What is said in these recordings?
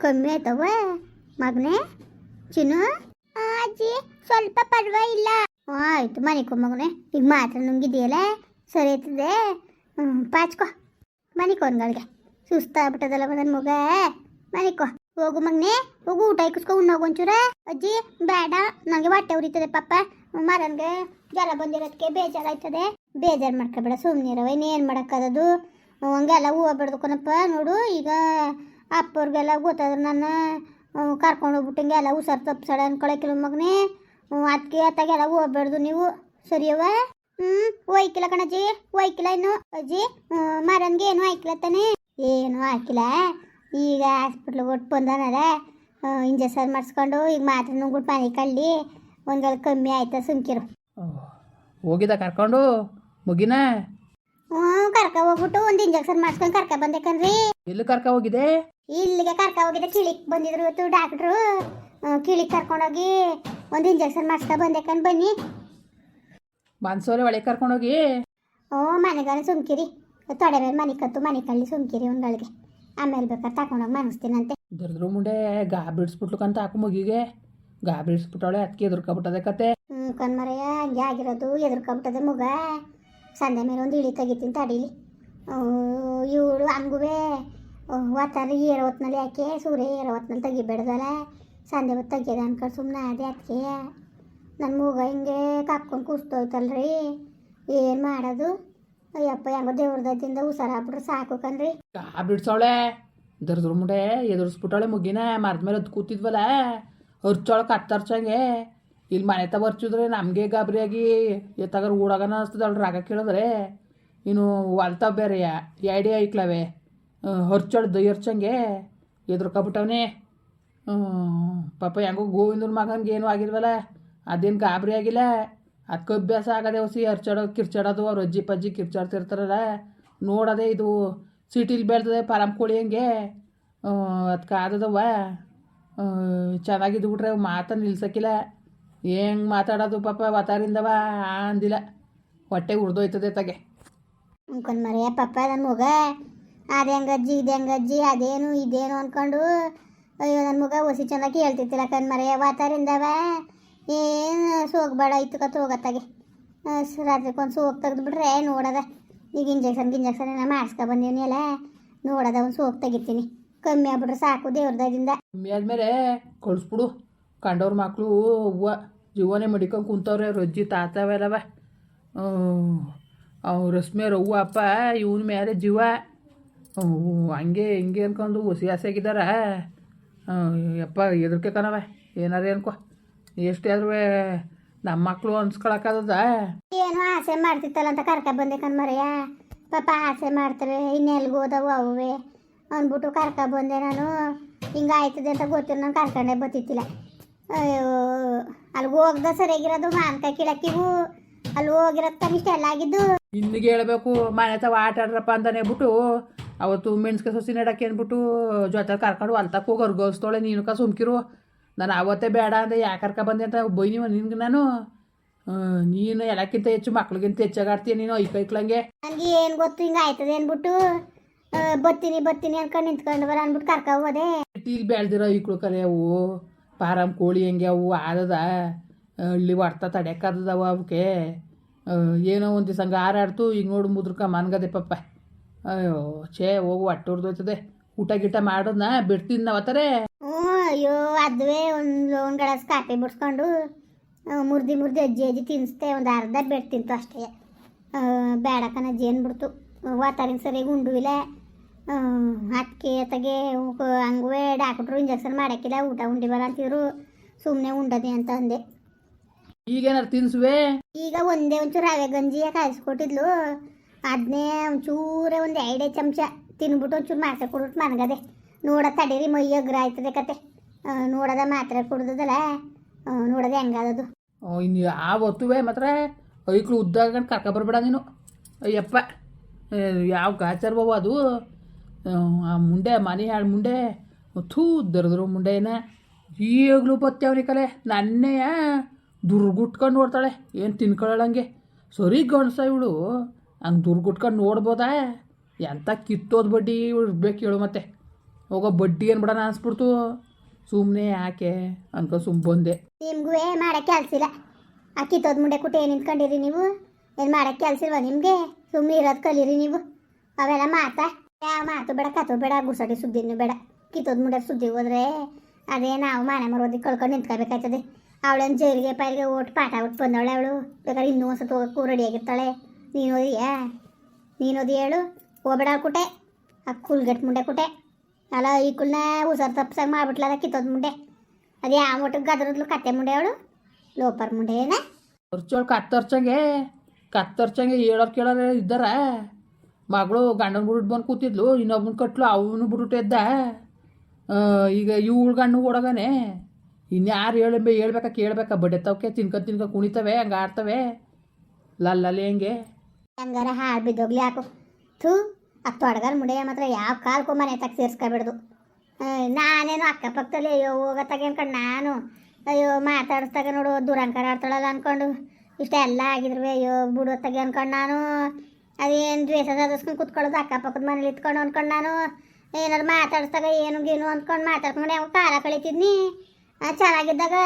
ಕಮ್ಮಿ ಆಯ್ತವ ಮಗನೇ? ಚಿನ್ನು? ಅಜ್ಜಿ ಸ್ವಲ್ಪ ಪರವಾಗಿಲ್ಲ. ಆಯ್ತು ಮನಿಕೋ ಮಗನೇ. ಈಗ ಮಾತ್ರ ನುಂಗಿದೆಯಲ್ಲ? ಸರಿ ಆಯ್ತದೆ. ಹ್ಞೂ ಪಾಚ್ಕೋ. ಮನಿಕೋ ಅನ್ಗಳಿಗೆ ಸುಸ್ತಾಗ್ಬಿಟ್ಟದಲ್ಲ ನನ್ನ ಮಗ. ಮನಿಕೋ ಹೋಗು ಮಗನೇ. ಹೋಗು ಊಟ ಇಕ್ಕಿಸ್ಕೊ ಉಣ್ಣೋಗೊಂಚೂರ ಅಜ್ಜಿ ಬೇಡ. ನನಗೆ ಹೊಟ್ಟೆ ಉರಿತದೆ ಪಾಪ. ಮರನ್ಗೆ ಜ್ವರ ಬಂದಿರೋದಕ್ಕೆ ಬೇಜಾರಾಯ್ತದೆ. ಬೇಜಾರು ಮಾಡ್ಕೊಬೇಡ ಸುಮ್ಮನಿರವ ಇನ್ನೇನು ಮಾಡೋಕ್ಕದದು? ಹಂಗೆಲ್ಲ ಹೂವು ಬಿಡ್ದು ಕಣಪ್ಪ ನೋಡು. ಈಗ ಅಪ್ಪವ್ರಿಗೆಲ್ಲ ಗೊತ್ತಾದ್ರೆ ನನ್ನ ಕರ್ಕೊಂಡು ಹೋಗ್ಬಿಟ್ಟಂಗೆ ಎಲ್ಲ ಹುಷಾರು ತಪ್ಪಿಸಾಡ ಅನ್ಕೊಳಕಿಲ್ಲ ಮಗನೇ. ಅದಕ್ಕೆ ಅತ್ತಾಗೆಲ್ಲ ಹೋಗ್ಬಾರ್ದು ನೀವು. ಸರಿಯವ ಹ್ಞೂ ಒಯ್ಕಿಲ್ಲ ಕಣಜ್ಜಿ ಒಯ್ಕಿಲ್ಲ ಇನ್ನು. ಅಜ್ಜಿ ಮರನ್ಗೆ ಏನು ಹಾಕಿಲ್ಲ ತಾನೆ? ಏನು ಹಾಕಿಲ್ಲ. ಈಗ ಹಾಸ್ಪಿಟ್ಲಿಗೆ ಒಟ್ಟು ಬಂದನಲ್ಲ ಇಂಜೆಕ್ಷನ್ ಮಾಡಿಸ್ಕೊಂಡು ಈಗ ಮಾತ್ರ ನುಂಗ್ಬಿಟ್ಟು ಮನೆ ಕಳ್ಳಿ. ಒಂದ್ಗಳ ಕಮ್ಮಿ ಆಯ್ತಾ ಸುಮ್ಕಿರು. ಹೋಗಿದ್ದ ಕರ್ಕೊಂಡು ಮುಗಿನ? ಹ್ಞೂ ಕರ್ಕ ಹೋಗ್ಬಿಟ್ಟು ಒಂದು ಇಂಜೆಕ್ಷನ್ ಮಾಡ್ಸ್ಕೊಂಡ್ ಕರ್ಕ ಬಂದೆ ಕಣ್ರಿ. ಎಲ್ಲಿ ಕರ್ಕ ಹೋಗಿದೆ ಇಲ್ಲಿಗೆ ಕರ್ಕ ಹೋಗಿದೆ ಕಿಳಿಕ್ ಬಂದಿದ್ರು ಇವತ್ತು ಡಾಕ್ಟ್ರು ಕಿಳಿಕ್ ಕರ್ಕೊಂಡೋಗಿ ಒಂದ್ ಇಂಜೆಕ್ಷನ್ ಮಾಡ್ಸ್ಕೊಂಡ್ ಬಂದೆ ಕಣ್ ಬನ್ನಿ. ಮನ್ಸೋರೆ ಒಳಗೆ ಕರ್ಕೊಂಡೋಗಿ ಓ ಮನೆಗಾಲ ಸುಮ್ಕಿರಿ. ತೊಡೆ ಮೇಲೆ ಮನೆ ಕತ್ತು ಮನೆ ಕಳ್ಳಿ ಸುಮ್ಕಿರಿ ಒಂದೊಳಗೆ. ಆಮೇಲೆ ಬೇಕಾದ್ರೆ ತಕೊಂಡೋಗಿ ಮನಸ್ತೀನಂತೆ. ದುರ್ದ್ರು ಮುಂಡೆ ಗಾ ಬಿಡಿಸ್ಬಿಟ್ಲಕ್ಕಂತ ಹಾಕು ಮುಗಿಗೆ. ಗಾ ಬಿಡಿಸ್ಬಿಟ್ಟವಳೆ ಅದಕ್ಕೆ ಎದುರ್ಕೊಬಿಟ್ಟದೆ ಕತೆ. ಹ್ಞೂ ಕಣ್ಮರೆಯ ಹಂಗೆ ಆಗಿರೋದು ಎದುರ್ಕೊಬಿಟ್ಟದೆ ಮಗ. ಸಂದೆ ಮೇಲೆ ಒಂದು ಇಳಿ ತೆಗಿತೀನಿ ತಡೀಲಿ. ಇವಳು ಹಂಗುವೆ ಒತ್ತಾರ ಏರೋ ಹೊತ್ನಲ್ಲಿ ಯಾಕೆ, ಸೂರ್ಯ ಏರೋ ಹೊತ್ನಲ್ಲಿ ತೆಗಿಬೇಡ್ದಲ್ಲ ಸಂದೆ ಹೊತ್ತು ತೆಗ್ಯದ ಅನ್ಕೊಂಡು ಸುಮ್ಮನೆ ಅದೇ ಅದಕ್ಕೆ ನನ್ನ ಮೂಗ ಹಿಂಗೆ ಕಕ್ಕೊಂಡು ಕೂಸ್ತೋಯ್ತಲ್ರಿ. ಏನು ಮಾಡೋದು? ಅಯ್ಯಪ್ಪ, ಹೆಂಗೋ ದೇವ್ರದಿಂದ ಹುಷಾರಾಗ್ಬಿಟ್ರೆ ಸಾಕು ಕಣ್ರಿ. ಆ ಬಿಡ್ಸೋಳೆ. ದರ್ದ್ರ ಮುಂಡೆ ಎದುರಿಸ್ಬಿಟ್ಟವಳೆ ಮುಗಿನ, ಮರದ ಮೇಲೆ ಅದು ಕೂತಿದ್ವಲ್ಲ ಹರ್ಚೋಳೆ ಕತ್ತರ್ಚಂಗೆ ಇಲ್ಲಿ ಮನೆ ತಗ ಹರ್ಚಿದ್ರೆ ನಮಗೆ ಗಾಬರಿಯಾಗಿ ಎತ್ತಾಗ ಊಡಾಗನ ಅಲ್ರಿ? ರಾಗ ಕೇಳಿದ್ರೆ, ಇನ್ನು ಹೊಲ್ತಾವ ಬೇರೆಯ ಎಡಿ ಐಕ್ಲವೆ ಹೊರ್ಚಡ್ ದೈ ಹರ್ಚಂಗೆ ಎದುರ್ಕೊಬಿಟ್ಟವನೇ. ಪಾಪ ಹೆಂಗೋ ಗೋವಿಂದನ ಮಗನಿಗೆ ಏನೂ ಆಗಿಲ್ವಲ್ಲ ಅದೇನು ಗಾಬರಿ ಆಗಿಲ್ಲ. ಅದಕ್ಕೆ ಅಭ್ಯಾಸ ಆಗದೆ ಹೊಸಿ ಹರ್ಚಾಡೋದು ಕಿರ್ಚಾಡೋದು ಅವ್ರ ಅಜ್ಜಿ ಪಜ್ಜಿ ಕಿರ್ಚಾಡ್ತಿರ್ತಾರಲ್ಲ, ನೋಡೋದೇ ಇದು ಸಿಟಿಲಿ ಬೆಳ್ತದೆ ಪಾರಂ ಕೋಳಿ ಹಂಗೆ. ಅದಕ್ಕೆ ಆದದವ ಚೆನ್ನಾಗಿದ್ದು ಬಿಟ್ರೆ ಮಾತನ್ನು ನಿಲ್ಸಕ್ಕಿಲ್ಲ ಹೆಂಗೆ ಮಾತಾಡೋದು ಪಾಪ ವಾತಾರಿಂದವ ಅಂದಿಲ್ಲ. ಹೊಟ್ಟೆ ಉರ್ದೋಯ್ತದೆ ತಗೆ. ಅನ್ಕೊಂಡು ಮರೆಯ ಪಪ್ಪ ನನ್ನ ಮಗ. ಅದು ಹೆಂಗಜ್ಜಿ ಇದು ಹೆಂಗಜ್ಜಿ ಅದೇನು ಇದೇನು ಅನ್ಕೊಂಡು. ಅಯ್ಯೋ ನನ್ನ ಮಗ ಒಸಿ ಚೆನ್ನಾಗಿ ಹೇಳ್ತಿರ್ತಿಲ್ಲ ಕಣ್ ಮರೆಯ ವಾತಾರಿಂದವ. ಏನು ಸೋಗ್ಬೇಡ ಇತ್ತು ಕತ್ ಹೋಗತ್ತಾಗೆ ರಾತ್ರಿಗೆ ಒಂದು ಸೋಗ್ ತೆಗೆದ್ಬಿಟ್ರೆ ನೋಡದ. ಈಗ ಇಂಜೆಕ್ಷನ್ ಗಿಂಜೆಕ್ಷನ್ ಎಲ್ಲ ಮಾಡಿಸ್ಕೊ ಬಂದೀನಿ ಅಲ್ಲ. ನೋಡದ ಒಂದು ಸೋಗ್ ತೆಗಿತೀನಿ. ಕಮ್ಮಿ ಆಗ್ಬಿಟ್ರೆ ಸಾಕು ದೇವ್ರದಿಂದ ಕಮ್ಮಿ ಆದಮೇಲೆ ಕಳಿಸ್ಬಿಡು ಕಂಡವ್ರ ಮಕ್ಕಳು ಹೂವು. ಜೀವನೇ ಮಡಿಕೊಂಡು ಕುಂತವ್ರೆ, ರಜ್ಜಿ ತಾತವೆಲ್ಲವ ಅವ್ರ ರಶ್ಮಿಯವ್ರ ಅವ್ವ ಅಪ್ಪ, ಇವನ ಮೇಲೆ ಜೀವ. ಅವ್ ಹಂಗೆ ಹಿಂಗೆ ಅನ್ಕೊಂಡು ಹುಸಿ ಆಸೆಗಿದಾರ ಯಪ್ಪ ಎದುರ್ಕೆ ಕಣವ ಏನಾರ ಅನ್ಕೋ. ಎಷ್ಟೇ ನಮ್ಮ ಮಕ್ಕಳು ಅನ್ಸ್ಕೊಳಕ್ಕಾಗದ ಏನೋ ಆಸೆ ಮಾಡ್ತಿತ್ತಲ್ಲ ಅಂತ ಕರ್ಕ ಬಂದೆ ಕಣ್ಮರೆಯ ಪಾಪ ಆಸೆ ಮಾಡ್ತಾರೆ ಇನ್ನೆಲ್ಗೆ ಹೋದವು ಅವುವೆ. ಅಂದ್ಬಿಟ್ಟು ಕರ್ಕ ಬಂದೆ ನಾನು. ಹಿಂಗೆ ಆಯ್ತದೆ ಅಂತ ಗೊತ್ತಿಲ್ಲ, ನಾನು ಕರ್ಕೊಂಡೆ ಬತ್ತಿತ್ತಿಲ್ಲ ಅಯ್ಯೋ ಅಲ್ಲಿ ಹೋಗ್ದ ಸರಿಯಾಗಿರೋದು ಮಾನ್ಕಾಯಿ ಕೀಳಕ್ಕಿವು ಅಲ್ಲಿ ಹೋಗಿರೋದು ಕನಿಷ್ಠ ಎಲ್ಲ ಆಗಿದ್ದು. ನಿನ್ಗೆ ಹೇಳ್ಬೇಕು ಮನೆ ತಾವ ಆಟ ಆಡ್ರಪ್ಪ ಅಂತಾನೆ ಬಿಟ್ಟು ಅವತ್ತು ಮೆಣ್ಸ್ಕೆ ಸೊಸಿ ನೆಡಕ್ಕೆ ಅಂದ್ಬಿಟ್ಟು ಜೊತೆ ಕರ್ಕೊಂಡು ಅಲ್ತಕ್ಕೆ ಹೋಗಿ ಅರ್ಗೋಸ್ತೋಳೆ ನೀನು ಕ ಸುಮ್ಕಿರು. ನಾನು ಅವತ್ತೇ ಬೇಡ ಅಂದೆ ಯಾಕೆ ಕರ್ಕ ಬಂದೆ ಅಂತ ಬೈನಿವ ನಿನ್ಗೆ ನಾನು. ನೀನು ಎಲ್ಲಕ್ಕಿಂತ ಹೆಚ್ಚು ಮಕ್ಳಿಗಿಂತ ಹೆಚ್ಚಾಗಿ ಆಡ್ತೀಯ ನೀನು ಐಕೈಕ್ಲಂಗೆ ನನಗೆ ಏನು ಗೊತ್ತು ಹಿಂಗೆ ಆಯ್ತದೆ ಅಂದ್ಬಿಟ್ಟು ಬರ್ತೀನಿ ಬರ್ತೀನಿ ಅನ್ಕೊಂಡು ನಿಂತ್ಕೊಂಡು ಬರ ಅಂದ್ಬಿಟ್ಟು ಕರ್ಕ ಹೋದೆ. ಇಲ್ಲಿ ಬೆಳ್ದಿರೋ ಈಕ್ಳು ಕಲೆ ಅವು ಪಾರಂ ಕೋಳಿ ಹೆಂಗೆ ಅವು ಆದದ ಹಳ್ಳಿ ಹೊಡ್ತ ತಡ್ಯಕ್ಕದವ ಅವಕ್ಕೆ ಏನೋ ಒಂದು ದಿವಸ ಹಂಗೆ ಹಾರಾಡ್ತು ಈಗ ನೋಡು ಮುದ್ರಕ ಮನ್ಗದೆ ಪಪ್ಪ. ಅಯ್ಯೋ, ಛೇ, ಹೋಗು ಹೊಟ್ಟೆ ಊಟ ಗೀಟ ಮಾಡೋದನ್ನ ಬಿಡ್ತೀನಿ ನಾವತ್ತಾರೆ ಹ್ಞೂ, ಅಯ್ಯೋ, ಅದುವೇ ಒಂದು ಲೋನ್ ಗಳಸ್ ಕಾಫಿ ಬಿಡ್ಸ್ಕೊಂಡು ಮುರ್ದಿ ಮುರ್ದಿ ಅಜ್ಜಿ ಅಜ್ಜಿ ತಿನ್ನಿಸ್ತೆ ಒಂದು ಅರ್ಧ ಬೆಡ್ ತಿಂತು ಅಷ್ಟೇ. ಬೇಡಕ್ಕನ ಬೇಡ ಏನು ಬಿಡ್ತು. ವಾತಾವರಣ ಸರಿಯಾಗಿ ಉಂಡುವಿಲ್ಲ ಅದಕ್ಕೆ ಅತ್ತಗೆ ಹಂಗುವೆ ಡಾಕ್ಟ್ರು ಇಂಜೆಕ್ಷನ್ ಮಾಡಕ್ಕಿಲ್ಲ ಊಟ ಉಂಡಿ ಬರ ಅಂತಿದ್ರು. ಸುಮ್ಮನೆ ಉಂಡದೆ ಅಂತ ಅಂದೆ. ಈಗೇನಾರು ತಿನ್ಸುವೆ? ಈಗ ಒಂದೇ ಒಂಚೂರು ರವೆ ಗಂಜಿ ಕಾಯಿಸ್ಕೊಟ್ಟಿದ್ಲು. ಅದನ್ನೇ ಒಂಚೂರೇ ಒಂದು ಎರಡೇ ಚಮಚ ತಿನ್ಬಿಟ್ಟು ಒಂಚೂರು ಮಾತ್ರೆ ಕುಡಿಬಿಟ್ಟು ಮನಗದೆ. ನೋಡ ತಡೀರಿ ಮೈ ಅಗ್ರ ಆಯ್ತದೆ ಕತೆ. ನೋಡದ ಮಾತ್ರೆ ಕುಡ್ದದಲ್ಲ ನೋಡದೆ ಹೆಂಗಾದದು. ಇನ್ನು ಯಾವ ಹೊತ್ತುವೆ ಮಾತ್ರ? ಐಕ್ಳು ಉದ್ದಾಗಂಡು ಕರ್ಕೊಬರ್ಬೇಡ ನೀನು. ಅಯ್ಯಪ್ಪ ಯಾವ ಕಾಚಾರ ಬಾವು ಅದು? ಆ, ಮುಂಡೆ ಮನೆ ಹಾಳು ಮುಂಡೆ. ಥೂ ದರದ್ರು ಮುಂಡೆನ ಈಗಲೂ ಬತ್ತವ್ರಿ ಕಲೆ. ನನ್ನೇ ದುರ್ಗುಟ್ಕೊಂಡು ನೋಡ್ತಾಳೆ. ಏನು ತಿನ್ಕೊಳ್ಳಂಗೆ ಸರಿ ಗಣಸ ಇವಳು. ಹಂಗೆ ದುರ್ಗುಟ್ಕೊಂಡು ನೋಡ್ಬೋದಾ? ಎಂಥ ಕಿತ್ತೋದು ಬಡ್ಡಿ ಇರ್ಬೇಕು ಹೇಳು ಮತ್ತೆ. ಹೋಗೋ ಬಡ್ಡಿ ಏನು ಬಿಡೋಣ ಅನ್ಸ್ಬಿಡ್ತು. ಸುಮ್ಮನೆ ಯಾಕೆ? ಅನ್ಕೊ ಸುಮ್ ಬಂದೆ. ನಿಮ್ಗೂ ಏನು ಮಾಡೋಕ್ಕೆ ಇಲ್ಲ. ಆ ತೋದ್ ಮುಂಡೆ ಕುಟ್ಟಿ ಏನು ನಿಂತ್ಕೊಂಡಿರಿ ನೀವು? ಏನು ಮಾಡೋಕ್ಕೆ ಅಲ್ಸಿಲ್ವ ನಿಮಗೆ? ಸುಮ್ಮನೆ ಇರೋದು ಕಲೀರಿ ನೀವು. ಅವೆಲ್ಲ ಮಾತಾ? ಯಾವ ಮಾತು ಬೇಡ ಕತ್ತು ಬೇಡ ಗುಸಟಿ ಸುದ್ದಿನೂ ಬೇಡ. ಕಿತ್ತೋದ್ ಮುಂಡೆ ಸುದ್ದಿ ಹೋದ್ರೆ ಅದೇ ನಾವು ಮನೆ ಮರೋದಿ ಕಳ್ಕೊಂಡು ನಿಂತ್ಕೋಬೇಕಾಯ್ತದೆ. ಅವಳೇನು ಜೈಲಿಗೆ ಪೈಲಿಗೆ ಓಟ್ ಪಾಠ ಬಿಟ್ಟು ಬಂದವಳೆ ಅವಳು? ಬೇಕಾದ್ರೆ ಇನ್ನೂ ಒಂದು ಸತ ಹೋಗಕ್ಕೂ ರೆಡಿಯಾಗಿರ್ತಾಳೆ ನೀನು ಓದಿಯಾ ನೀನು ಓದಿ ಹೇಳು. ಹೋಗ್ಬೇಡ ಕುಟೆ. ಆ ಕುಲ್ಗೆಟ್ ಮುಂಡೆ ಕುಟೆ. ಅಲ್ಲ, ಈ ಕುಲ್ನ ತಪ್ಸಾಗಿ ಮಾಡ್ಬಿಟ್ಲ ಅದ ಕಿತ್ತೋದ್ ಮುಂಡೆ ಅದೇ ಆ ಮಟ್ಟಿಗೆ ಗದ್ರದ್ಲು ಕತ್ತೆ ಮುಂಡೆ ಅವಳು? ಲೋಪರ್ ಮುಂಡೆ ಏನ? ಕತ್ತರ್ಚಂಗೆ ಕತ್ತರ್ಚಂಗೆ ಹೇಳೋರು ಕೇಳೋರು ಇದ್ದಾರ? ಮಗಳು ಗಂಡನ ಬಿಟ್ಟು ಬಂದು ಕೂತಿದ್ಲು ಇನ್ನೊಬ್ಬನ ಕಟ್ಲು ಅವನು ಬಿಟ್ಟು ಎದ್ದ. ಈಗ ಇವಳು ಗಂಡು ಓಡಗನೆ. ಇನ್ಯಾರು ಹೇಳ ಹೇಳ್ಬೇಕಾ ಕೇಳ್ಬೇಕಾ? ಬಡತವಕ್ಕೆ ತಿನ್ಕ ತಿನ್ಕ ಕುಣಿತವೆ, ಹಂಗೆ ಆಡ್ತವೆ. ಲಲ್ಲಲ್ಲಿ ಹೆಂಗೆ? ಹಂಗಾರ ಹಾಡು ಬಿದ್ದೋಗ್ಲಿ ಹಾಕು ಥೂ ಆ ತೊಡಗಲ್ ಮುಡಿಯ ಮಾತ್ರ ಯಾವ ಕಾಲ್ಕು ಮನೆ ತಕ್ಕ ಸೇರಿಸ್ಕೊಬಿಡ್ದು. ನಾನೇನು ಅಕ್ಕಪಕ್ಕದಲ್ಲಿ ಅಯ್ಯೋ ಹೋಗತ್ತಾಗ ಅನ್ಕೊಂಡು ನಾನು. ಅಯ್ಯೋ ಮಾತಾಡಿಸ್ದಾಗ ನೋಡು ದುರಂಕಾರ ಆಡ್ತಾಳಲ್ಲ ಅನ್ಕೊಂಡು. ಇಷ್ಟೆಲ್ಲ ಆಗಿದ್ರು ಅಯ್ಯೋ ಬಿಡೋತ್ತಾಗೆ ಅನ್ಕೊಂಡು ನಾನು. ಅದೇನು ದ್ವೇಷ ಸದಸ್ಕೊಂಡು ಕುತ್ಕೊಳ್ಳೋದು ಅಕ್ಕಪಕ್ಕದ ಮನೇಲಿ ಇತ್ಕೊಂಡು ಅಂದ್ಕೊಂಡು ನಾನು. ಏನಾದ್ರು ಮಾತಾಡಿಸ್ದಾಗ ಏನು ಗೇನು ಅಂದ್ಕೊಂಡು ಮಾತಾಡ್ಕೊಂಡು ಯಾವ ಕಾಲ ಕಳಿತಿದ್ನಿ. ಚೆನ್ನಾಗಿದ್ದಾಗ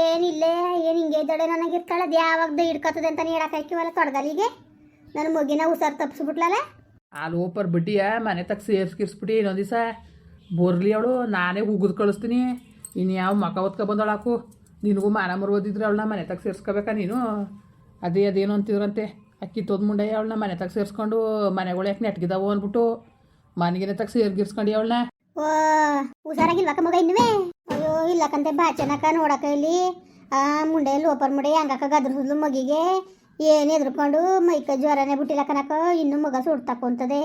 ಏನಿಲ್ಲ ಏನು ಹಿಂಗೆ ಇದ್ದಾಳೆ ನನಗೆ ಇರ್ತಾಳೆ ಅದು ಯಾವಾಗ ಹಿಡ್ಕೊತದೆ ಅಂತ ಹೇಳಕ್ಕಾಯ್ಕಿವಲ್ಲ ತೊಡಗಲಿಗೆ ನನ್ನ ಮಗಿನ ಹುಷಾರು ತಪ್ಪಿಸ್ಬಿಟ್ಲಲ್ಲ ಅಲ್ಲಿ ಓಪರ್ ಬಿಟ್ಟಿಯ, ಮನೆ ತಕ್ಕ ಸೇರ್ಸ್ಕಿರ್ಸ್ಬಿಟ್ಟು ಇನ್ನೊಂದು ದಿವಸ. ಬೋರ್ಲಿ ಅವಳು, ನಾನೇ ಉಗಿದು ಕಳಿಸ್ತೀನಿ. ಇನ್ನು ಯಾವ ಮಕ ಹೊತ್ಕೊ ಬಂದವಳು ಹಾಕು. ನಿನಗೂ ಮಾನ ಮರುವುದಿದ್ರೆ ಅವಳನ್ನ ಮನೆ ತಕ್ಕ ಸೇರ್ಸ್ಕೋಬೇಕಾ ನೀನು? ಅದೇ ಅದೇನು ಅಂತಿದ್ರಂತೆ. ಅಕ್ಕಿ ತೋದ್ ಮುಂಡೆ ಅವಳನ್ನ ಮನೆ ತಕ್ಕ ಸೇರಿಸ್ಕೊಂಡು ಮನೆಗಳು ಯಾಕೆ ನೆಟ್ಗಿದಾವು ಅಂದ್ಬಿಟ್ಟು ಮನೆಗೆ ತಕ್ಕ ಸೇರ್ಗಿರ್ಸ್ಕೊಂಡು ಅವಳನ್ನ ಓ ಹುಷಾರಾಗಿಲ್ವಕ್ಕ ಮಗ ಇನ್ನುವೇ? ಅಯ್ಯೋ ಇಲ್ಲಕ್ಕಂತೆ ಬಾಚನಕ ನೋಡಕ ಇಲ್ಲಿ. ಆ, ಮುಂಡೆ ಲೋಪರ್ ಮುಂಡೆ ಹಂಗಕ್ಕ ಗದ್ರದ್ಲು ಮಗಿಗೆ. ಏನು ಎದ್ರುಕೊಂಡು ಮೈಕ ಜ್ವರನೇ ಬಿಟ್ಟಿಲ್ಲ ಕನಕ ಇನ್ನು ಮಗ ಸುಡ್ತಕ್ಕಂತದೆ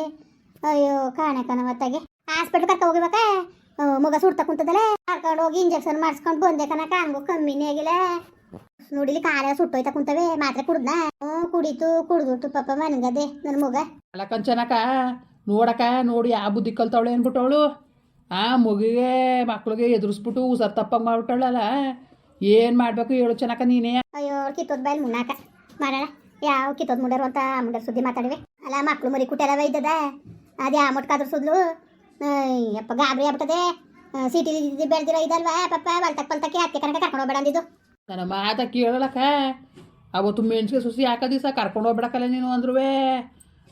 ಅಯ್ಯೋ ಕಾಣಕನವತ್ತಾಗೆ ಹಾಸ್ಪಿಟ್ಲ್ ಕರ್ಕ ಹೋಗಿಬೇಕ ಮಗ ಸುಡ್ತಕ್ಕಂತದಲ್ಲ ಕರ್ಕೊಂಡು ಹೋಗಿ ಇಂಜೆಕ್ಷನ್ ಮಾಡಿಸ್ಕೊಂಡು ಬಂದೆ ಕನಕ ಹಂಗೂ ಕಮ್ಮಿನೇ ಆಗಿಲ್ಲ. ನೋಡಿಲಿ ಕಾರ ಸುಟ್ಟೋಯ್ತ ಕುಂತವೆ ಮಾತ್ರ ಕುಡ್ದ ಹ್ಞೂ ಕುಡಿತು ಕುಡ್ದುಟ್ಟು ಪಾಪ ಮನಗದೆ ನನ್ನ ಮಗ. ಅಲ್ಲ ಕಂಚನಕ ನೋಡಕ ನೋಡಿ ಯಾವ ಬುದ್ಧಿ ಕಲ್ತವಳು ಏನ್ಬಿಟ್ಟವಳು ಆ ಮಗುಗೆ ಮಕ್ಳಿಗೆ ಎದುರಿಸ್ಬಿಟ್ಟು ಉಸರ್ ತಪ್ಪಂಗೆ ಮಾಡ್ಬಿಟ್ಟವಳಲ್ಲ ಏನು ಮಾಡಬೇಕು ಹೇಳು ಚೆನ್ನಕ ನೀನೇ. ಅಯ್ಯೋ ಕಿತ್ತೋದ್ ಬಾಯ್ ಮುನ್ನಾಕ. ಮಾಡೋಣ ಯಾವ ಕಿತ್ತೋದ್ ಮುಂಡರು ಅಂತ ಮುಂಡರ್ ಸುದ್ದಿ ಮಾತಾಡಿವೆ. ಅಲ್ಲ ಮಕ್ಳು ಮರಿ ಕುಟ್ಟೆಲ್ಲ ಇದ್ದದ? ಅದೇ ಆ ಮಟ್ಕಾದ್ರ ಸುದ್ಲು? ಯಪ್ಪ ಗಾಬರಿ ಆಗ್ಬಿಟ್ಟದೆ. ಸಿಟಿ ಬೆಳೆದಿರೋ ಇದಲ್ವಾ ಪಪ್ಪ ಬಲ್ತಕ್ ಬಲ್ತಕ್ಕೆ ಅದಕ್ಕೆ ಕನಕ ಕರ್ಕೊಂಡು ಹೋಗ್ಬೇಡ ಅಂದಿದ್ದು. ನನ್ನ ಮಾತ ಕೇಳಲಕ್ಕ? ಅವತ್ತು ಮೆಣಸಿಗೆ ಸುಸಿ ಹಾಕೋ ದಿವಸ ಕರ್ಕೊಂಡು ಹೋಗ್ಬಿಡಕ್ಕಲ್ಲ ನೀನು ಅಂದ್ರೂ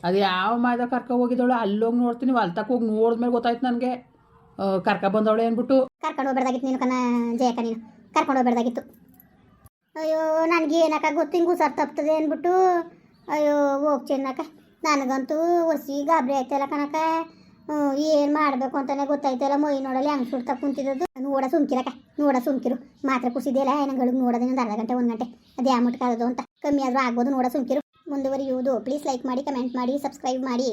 ಅದು ಯಾವ ಮಾದ ಕರ್ಕ ಹೋಗಿದ್ದವಳು ಅಲ್ಲೋಗಿ ನೋಡ್ತೀನಿ ಹೊಲ್ತಕ್ಕೆ ಹೋಗಿ ನೋಡಿದ್ಮೇಲೆ ಗೊತ್ತಾಯ್ತು ನನಗೆ. ಕರ್ಕ ಬಂದವಳು ಅಂದ್ಬಿಟ್ಟು. ಕರ್ಕೊಂಡು ಹೋಗ್ಬೇಡ್ದಾಗಿತ್ತು ನೀನು ಕನ್ನ ಜಯಕ ನೀನು. ಕರ್ಕೊಂಡು ಹೋಗ್ಬೇಡ್ದಾಗಿತ್ತು. ಅಯ್ಯೋ, ನನಗೆ ಏನಕ್ಕ ಗೊತ್ತು ಸರ್ ತಪ್ತದೆ ಅಂದ್ಬಿಟ್ಟು. ಅಯ್ಯೋ ಹೋಗ್ ಚೆನ್ನಕ ನನಗಂತೂ ಒಸಿ ಗಾಬರಿ ಆಯ್ತಲ್ಲ ಕನಕ ಏನು ಮಾಡಬೇಕು ಅಂತಾನೆ ಗೊತ್ತಾಯ್ತಲ್ಲ ಮೈ ನೋಡಲಿ ಹಂಗ್ ಸುಡ್ತಾ ಕುಂತಿದ್ದು ನೋಡ ಸುಮ್ಕಿರಕ ನೋಡ ಸುಮ್ಕಿರು. ಮಾತ್ರ ಕುಸಿದೆಯಲ್ಲ ನಂಗಳಿಗೆ ನೋಡೋದೇ ಒಂದು ಅರ್ಧ ಗಂಟೆ, ಒಂದ್ ಗಂಟೆ. ಅದೇ ಆಗೋದು ಅಂತ. ಕಮ್ಮಿ ಆದರೂ ಆಗ್ಬೋದು ನೋಡ ಸುಮ್ಕಿರು. ಮುಂದುವರಿಯುವುದು. ಪ್ಲೀಸ್ ಲೈಕ್ ಮಾಡಿ ಕಮೆಂಟ್ ಮಾಡಿ ಸಬ್ಸ್ಕ್ರೈಬ್ ಮಾಡಿ.